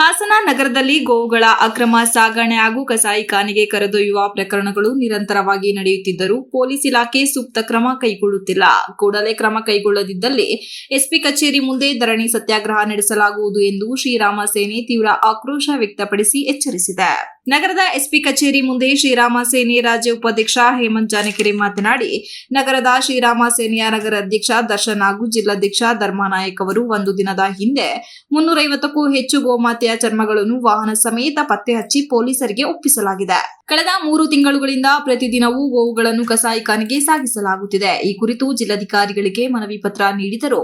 ಹಾಸನ ನಗರದಲ್ಲಿ ಗೋವುಗಳ ಅಕ್ರಮ ಸಾಗಣೆ ಹಾಗೂ ಕಸಾಯಿಖಾನೆಗೆ ಕರೆದೊಯ್ಯುವ ಪ್ರಕರಣಗಳು ನಿರಂತರವಾಗಿ ನಡೆಯುತ್ತಿದ್ದರೂ ಪೊಲೀಸ್ ಇಲಾಖೆ ಸೂಕ್ತ ಕ್ರಮ ಕೈಗೊಳ್ಳುತ್ತಿಲ್ಲ. ಕೂಡಲೇ ಕ್ರಮ ಕೈಗೊಳ್ಳದಿದ್ದಲ್ಲಿ ಎಸ್ಪಿ ಕಚೇರಿ ಮುಂದೆ ಧರಣಿ ಸತ್ಯಾಗ್ರಹ ನಡೆಸಲಾಗುವುದು ಎಂದು ಶ್ರೀರಾಮ ಸೇನೆ ತೀವ್ರ ಆಕ್ರೋಶ ವ್ಯಕ್ತಪಡಿಸಿ ಎಚ್ಚರಿಸಿದೆ. ನಗರದ ಎಸ್ಪಿ ಕಚೇರಿ ಮುಂದೆ ಶ್ರೀರಾಮ ಸೇನೆ ರಾಜ್ಯ ಉಪಾಧ್ಯಕ್ಷ ಹೇಮಂತ್ ಜಾನಕಿರಿ ಮಾತನಾಡಿ, ನಗರದ ಶ್ರೀರಾಮ ಸೇನೆಯ ನಗರ ಅಧ್ಯಕ್ಷ, ದರ್ಶನ್ ಹಾಗೂ ಜಿಲ್ಲಾಧ್ಯಕ್ಷ ಧರ್ಮಾನಾಯಕ್ ಅವರು ಒಂದು ದಿನದ ಹಿಂದೆ ಮುನ್ನೂರೈವತ್ತಕ್ಕೂ ಹೆಚ್ಚು ಗೋಮಾತೆಯ ಚರ್ಮಗಳನ್ನು ವಾಹನ ಸಮೇತ ಪತ್ತೆ ಹಚ್ಚಿ ಪೊಲೀಸರಿಗೆ ಒಪ್ಪಿಸಲಾಗಿದೆ. ಕಳೆದ ಮೂರು ತಿಂಗಳುಗಳಿಂದ ಪ್ರತಿದಿನವೂ ಗೋವುಗಳನ್ನು ಕಸಾಯಿಖಾನೆಗೆ ಸಾಗಿಸಲಾಗುತ್ತಿದೆ. ಈ ಕುರಿತು ಜಿಲ್ಲಾಧಿಕಾರಿಗಳಿಗೆ ಮನವಿ ಪತ್ರ ನೀಡಿದರೂ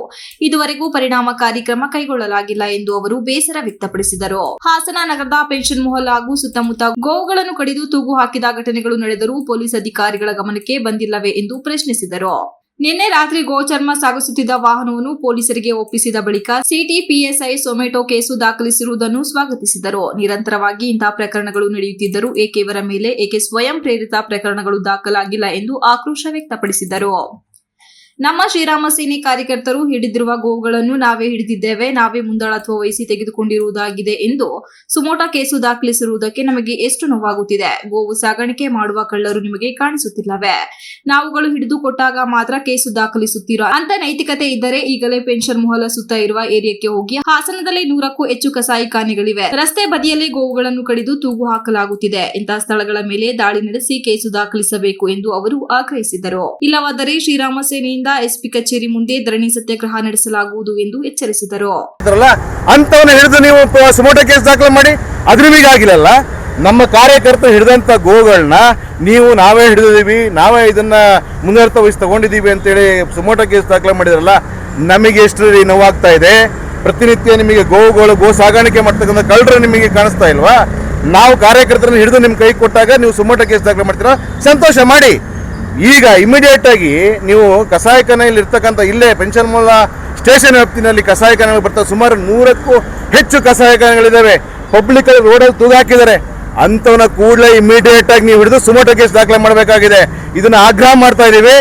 ಇದುವರೆಗೂ ಪರಿಣಾಮಕಾರಿ ಕ್ರಮ ಕೈಗೊಳ್ಳಲಾಗಿಲ್ಲ ಎಂದು ಅವರು ಬೇಸರ ವ್ಯಕ್ತಪಡಿಸಿದರು. ಹಾಸನ ನಗರದ ಪೆನ್ಷನ್ ಮೊಹಲ್ ಹಾಗೂ ಸುತ್ತಮುತ್ತ ಗೋವುಗಳನ್ನು ಕಡಿದು ತೂಗು ಹಾಕಿದ ಘಟನೆಗಳು ನಡೆದರೂ ಪೊಲೀಸ್ ಅಧಿಕಾರಿಗಳ ಗಮನಕ್ಕೆ ಬಂದಿಲ್ಲವೇ ಎಂದು ಪ್ರಶ್ನಿಸಿದರು. ನಿನ್ನೆ ರಾತ್ರಿ ಗೋಚರ್ಮ ಸಾಗಿಸುತ್ತಿದ್ದ ವಾಹನವನ್ನು ಪೊಲೀಸರಿಗೆ ಒಪ್ಪಿಸಿದ ಬಳಿಕ city PSI suo motu case ದಾಖಲಿಸಿರುವುದನ್ನು ಸ್ವಾಗತಿಸಿದರು. ನಿರಂತರವಾಗಿ ಇಂತಹ ಪ್ರಕರಣಗಳು ನಡೆಯುತ್ತಿದ್ದರೂ ಏಕೆ ಮೇಲೆ, ಏಕೆ ಸ್ವಯಂ ಪ್ರೇರಿತ ಪ್ರಕರಣಗಳು ದಾಖಲಾಗಿಲ್ಲ ಎಂದು ಆಕ್ರೋಶ ವ್ಯಕ್ತಪಡಿಸಿದರು. ನಮ್ಮ ಶ್ರೀರಾಮ ಸೇನೆ ಕಾರ್ಯಕರ್ತರು ಹಿಡಿದಿರುವ ಗೋವುಗಳನ್ನು ನಾವೇ ಹಿಡಿದಿದ್ದೇವೆ, ನಾವೇ ಮುಂದಾಳತ್ವ ವಹಿಸಿ ತೆಗೆದುಕೊಂಡಿರುವುದಾಗಿದೆ ಎಂದು ಸುಮೋಟಾ ಕೇಸು ದಾಖಲಿಸಿರುವುದಕ್ಕೆ ನಮಗೆ ಎಷ್ಟು ನೋವಾಗುತ್ತಿದೆ? ಗೋವು ಸಾಗಾಣಿಕೆ ಮಾಡುವ ಕಳ್ಳರು ನಿಮಗೆ ಕಾಣಿಸುತ್ತಿಲ್ಲವೇ? ನಾವುಗಳು ಹಿಡಿದು ಕೊಟ್ಟಾಗ ಮಾತ್ರ ಕೇಸು ದಾಖಲಿಸುತ್ತೀರಾ? ಅಂತ ನೈತಿಕತೆ ಇದ್ದರೆ ಈಗಲೇ ಪೆನ್ಷನ್ ಮೊಹಲ ಸುತ್ತ ಇರುವ ಏರಿಯಾಕ್ಕೆ ಹೋಗಿ ಹಾಸನದಲ್ಲಿ ನೂರಕ್ಕೂ ಹೆಚ್ಚು ಕಸಾಯಿಖಾನೆಗಳಿವೆ ರಸ್ತೆ ಬದಿಯಲ್ಲಿ ಗೋವುಗಳನ್ನು ಕಡಿದು ತೂಗು ಹಾಕಲಾಗುತ್ತಿದೆ. ಇಂತಹ ಸ್ಥಳಗಳ ಮೇಲೆ ದಾಳಿ ನಡೆಸಿ ಕೇಸು ದಾಖಲಿಸಬೇಕು ಎಂದು ಅವರು ಆಗ್ರಹಿಸಿದರು ಇಲ್ಲವಾದರೆ ಶ್ರೀರಾಮ ಸೇನೆಯಿಂದ ಎಸ್ಪಿ ಕಚೇರಿ ಮುಂದೆ ಧರಣಿ ಸತ್ಯಾಗ್ರಹ ನಡೆಸಲಾಗುವುದು ಎಂದು ಎಚ್ಚರಿಸಿದರು. ಅಂತವನ್ನ ಹಿಡಿದು ನೀವು ಸುಮೋಟೋ ಕೇಸ್ ದಾಖಲೆ ಮಾಡಿ ಅದ್ರ ನಿಮಗೆ ಆಗಿಲ್ಲಲ್ಲ? ನಮ್ಮ ಕಾರ್ಯಕರ್ತರು ಹಿಡಿದಂತ ಗೋಗಳನ್ನ ನೀವು ನಾವೇ ಹಿಡಿದಿದ್ದೀವಿ, ನಾವೇ ಇದನ್ನ ಮುಂದುವರ್ತ ವಹಿಸಿ ತಗೊಂಡಿದ್ದೀವಿ ಅಂತೇಳಿ ಸುಮೋಟೋ ಕೇಸ್ ದಾಖಲೆ ಮಾಡಿದ್ರಲ್ಲ, ನಮಗೆ ಎಷ್ಟು ನೋವಾಗ್ತಾ ಇದೆ? ಪ್ರತಿನಿತ್ಯ ನಿಮಗೆ ಗೋವುಗಳು ಗೋ ಸಾಗಾಣಿಕೆ ಮಾಡ್ತಕ್ಕಂಥ ಕಳ್ಳರು ನಿಮಗೆ ಕಾಣಿಸ್ತಾ ಇಲ್ವಾ? ನಾವು ಕಾರ್ಯಕರ್ತರನ್ನು ಹಿಡಿದು ನಿಮ್ಮ ಕೈ ಕೊಟ್ಟಾಗ ನೀವು ಸುಮೋಟೋ ಕೇಸ್ ದಾಖಲೆ ಮಾಡ್ತೀರಾ? ಸಂತೋಷ, ಮಾಡಿ. ಈಗ ಇಮಿಡಿಯೇಟ್ ಆಗಿ ನೀವು ಕಸಾಯಿಖಾನೆಯಲ್ಲಿ ಇರ್ತಕ್ಕಂಥ ಇಲ್ಲೇ ಪೆನ್ಷನ್ ಮೂಲ ಸ್ಟೇಷನ್ ವ್ಯಾಪ್ತಿನಲ್ಲಿ ಕಸಾಯಿಖಾನೆಗಳು ಬರ್ತವೆ ಸುಮಾರು ನೂರಕ್ಕೂ ಹೆಚ್ಚು ಕಸಾಯಿಖಾನೆಗಳಿದ್ದಾವೆ. ಪಬ್ಲಿಕ್ ರೋಡಲ್ಲಿ ತೂಗಾಕಿದ್ದಾರೆ ಅಂಥವನ್ನ ಕೂಡಲೇ ಇಮಿಡಿಯೇಟ್ ಆಗಿ ನೀವು ಹಿಡಿದು ಸುಮೋಟೋ ಕೇಸ್ ದಾಖಲೆ ಮಾಡಬೇಕಾಗಿದೆ. ಇದನ್ನು ಆಗ್ರಹ ಮಾಡ್ತಾ ಇದ್ದೀವಿ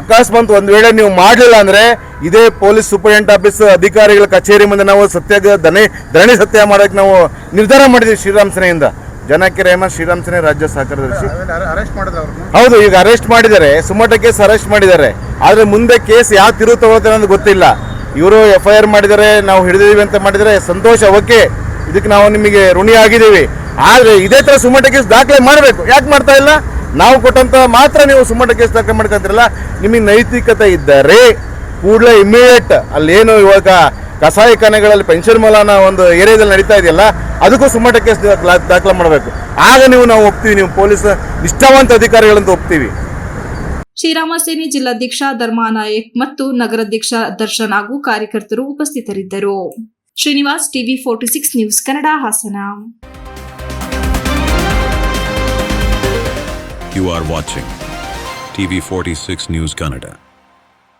ಅಕಸ್ಮಾತ್ ಒಂದ್ ವೇಳೆ ನೀವು ಮಾಡಲಿಲ್ಲ ಅಂದ್ರೆ ಇದೇ ಪೊಲೀಸ್ ಸೂಪರಿಂಟೆಂಟ್ ಆಫೀಸ್ ಅಧಿಕಾರಿಗಳ ಕಚೇರಿ ಮುಂದೆ ನಾವು ಸತ್ಯಾಗ್ರಹ ಧರಣಿ ಧರಣಿ ಸತ್ಯ ಮಾಡೋಕೆ ನಾವು ನಿರ್ಧಾರ ಮಾಡಿದ್ದೀವಿ ಶ್ರೀರಾಮ್ ಸೇನೆಯಿಂದ. ಜನಕ್ಕೆ ರೇಮನ್ ಶ್ರೀರಾಮ್ ಸೇನೆ ರಾಜ್ಯ ಸಹಕಾರದರ್ಶಿ ಅರೆಸ್ಟ್ ಮಾಡಿದ್ರು ಅವ್ರನ್ನ ಹೌದು ಈಗ ಅರೆಸ್ಟ್ ಮಾಡಿದ್ದಾರೆ. ಸುಮಟ ಕೇಸ್ ಅರೆಸ್ಟ್ ಮಾಡಿದ್ದಾರೆ. ಆದ್ರೆ ಮುಂದೆ ಕೇಸ್ ಯಾವ ತಿರುವು ತಗೋತಾರೆ ಅಂತ ಗೊತ್ತಿಲ್ಲ. ಇವರು ಎಫ್ ಐ ಆರ್ ಮಾಡಿದರೆ ನಾವು ಹಿಡಿದಿದ್ದೀವಿ ಅಂತ ಮಾಡಿದರೆ ಸಂತೋಷ ಓಕೆ. ಇದಕ್ಕೆ ನಾವು ನಿಮಗೆ ಋಣಿ ಆಗಿದ್ದೀವಿ. ಆದರೆ ಇದೇ ತರ ಸುಮಟ ಕೇಸ್ ದಾಖಲೆ ಮಾಡಬೇಕು. ಯಾಕೆ ಮಾಡ್ತಾ ಇಲ್ಲ? ನಾವು ಕೊಟ್ಟಂತ ಮಾತ್ರ ನೀವು ಸುಮಟ ಕೇಸ್ ದಾಖಲೆ ಮಾಡ್ಕೊಂತೀರಲ್ಲ? ನಿಮಗೆ ನೈತಿಕತೆ ಇದ್ದರೆ ಕೂಡಲೇ ಇಮಿಡಿಯೇಟ್ ಅಲ್ಲೇನು ಇವಾಗ ಕಸಾಯಿಖಾನೆಗಳಲ್ಲಿ ಪೆನ್ಷನ್ ಮೂಲನ ಒಂದು ಏರಿಯಾದಲ್ಲಿ ನಡೀತಾ ಇದೆಯಲ್ಲ ಅದಕ್ಕೂ ಸುಮ್ಮಟಕ್ಕೆ ಕೇಸ್ ದಾಖಲೆ ಮಾಡಬೇಕು. ಆಗ ನೀವು ನಾವು ಒಪ್ತೀವಿ ನೀವು ಪೊಲೀಸ್ ನಿಷ್ಠಾವಂತ ಅಧಿಕಾರಿಗಳಂತ ಒಪ್ತೀವಿ. ಶ್ರೀರಾಮ ಸೇನೆ ಜಿಲ್ಲಾಧ್ಯಕ್ಷ ಧರ್ಮಾನಾಯಕ್ ಮತ್ತು ನಗರಾಧ್ಯಕ್ಷ ದರ್ಶನ್ ಹಾಗೂ ಕಾರ್ಯಕರ್ತರು ಉಪಸ್ಥಿತರಿದ್ದರು. Srinivas TV forty six news Kannada Hassan. You are watching TV46 News Kannada.